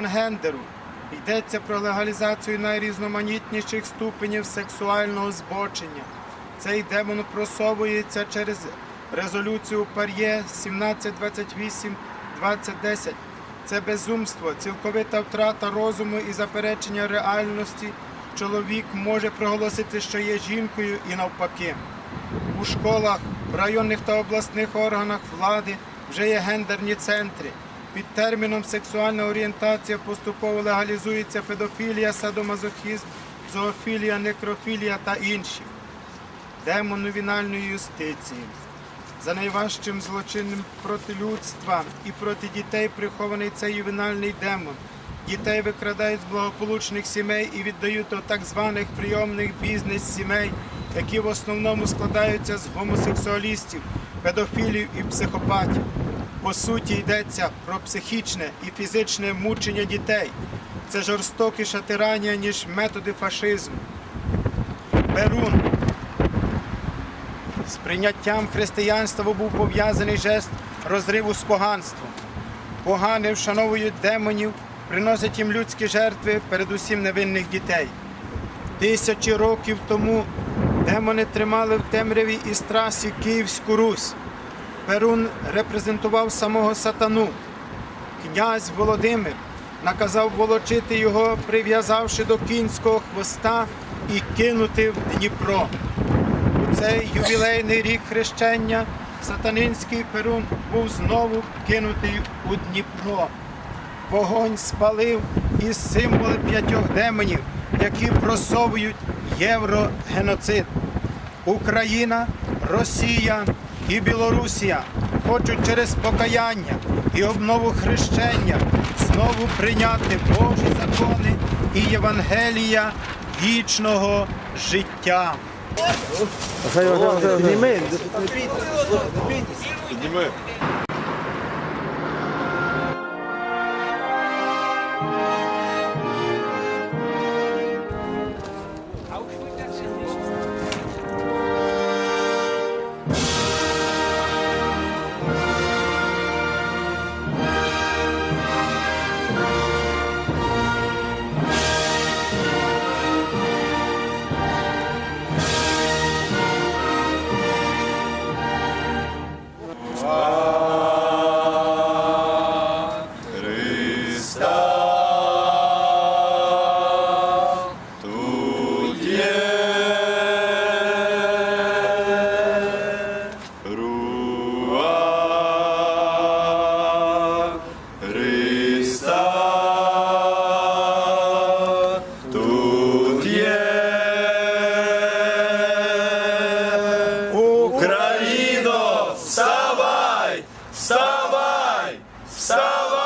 гендеру. Йдеться про легалізацію найрізноманітніших ступенів сексуального збочення. Цей демон просовується через резолюцію Пар'є 1728-2010. Це безумство, цілковита втрата розуму і заперечення реальності. Чоловік може проголосити, що є жінкою, і навпаки. У школах, районних та обласних органах влади вже є гендерні центри. Під терміном сексуальна орієнтація поступово легалізується педофілія, садомазохізм, зоофілія, некрофілія та інші. Демон новінальної юстиції. За найважчим злочинним проти людства і проти дітей прихований цей ювенальний демон. Дітей викрадають з благополучних сімей і віддають до так званих прийомних бізнес-сімей, які в основному складаються з гомосексуалістів, педофілів і психопатів. По суті, йдеться про психічне і фізичне мучення дітей. Це жорстокіша тиранія, ніж методи фашизму. Перун з прийняттям християнства був пов'язаний жест розриву з поганством. Погани вшановують демонів, приносять їм людські жертви, передусім невинних дітей. Тисячі років тому демони тримали в темряві і страсі Київську Русь. Перун репрезентував самого сатану. Князь Володимир наказав волочити його, прив'язавши до кінського хвоста і кинути в Дніпро. У цей ювілейний рік хрещення сатанинський перун був знову кинутий у Дніпро. Вогонь спалив і символи п'ятьох демонів, які просовують єврогеноцид. Україна, Росія і Білорусія хочуть через покаяння і обнову хрещення знову прийняти Божі закони і Євангелія вічного життя. Підніми. Bravo!